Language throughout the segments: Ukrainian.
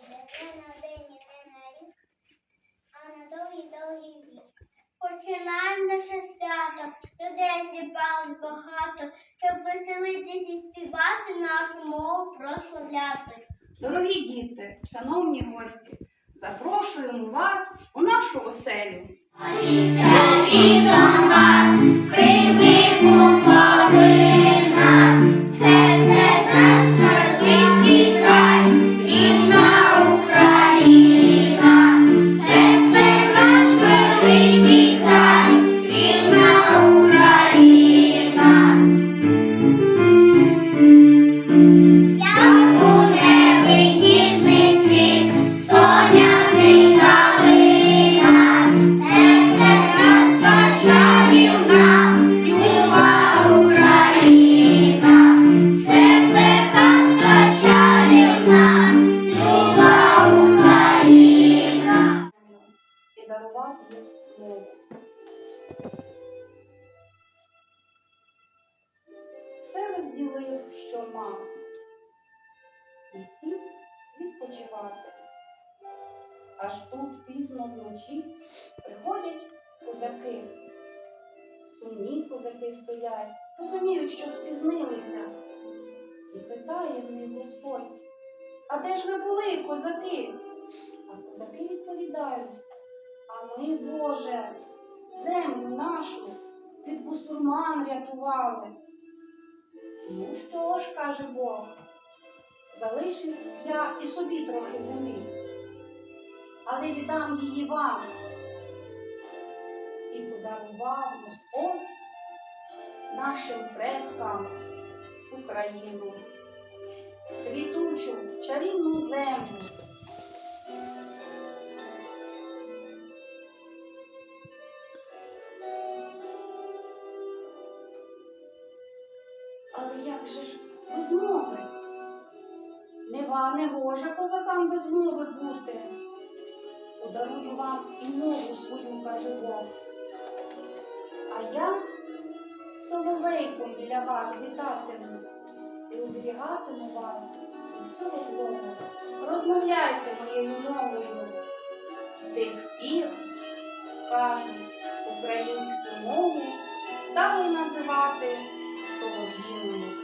не на день і не на рік, а на довгий-довгий вік. Починаємо наше свято, людей зібралось багато, щоб веселитись і співати нашу мову прославляти. Дорогі діти, шановні гості, запрошуємо вас у нашу оселю. Як Все розділив, що мав, і сів відпочивати. Аж тут пізно вночі приходять козаки. Сумні козаки стоять, розуміють, що спізнилися. І питає в них Господь, а де ж ви були, козаки? А козаки відповідають, а ми, Боже, землю нашу від бусурман рятували. Ну що ж, каже Бог, залишив я і собі трохи землі, але віддам її вам. І подарував Господь нашим предкам Україну, квітучу чарівну землю. Без мови бути. Подарую вам і мову свою, каже Бог. А я соловейком біля вас літатиму і оберігатиму вас від всього злого. Розмовляйте моєю мовою. З тих пір, кажуть, українську мову стали називати солов'їною.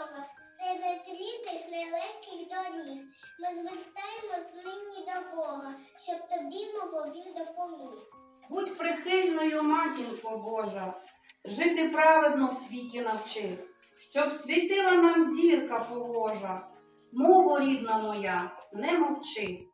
дорога, серед різних нелегких доріг. Ми звертаємось нині до Бога, щоб тобі, мого, він допоміг. Будь прихильною, матінко Божа, жити праведно в світі навчи, щоб світила нам зірка побожа, мову рідна моя, не мовчи.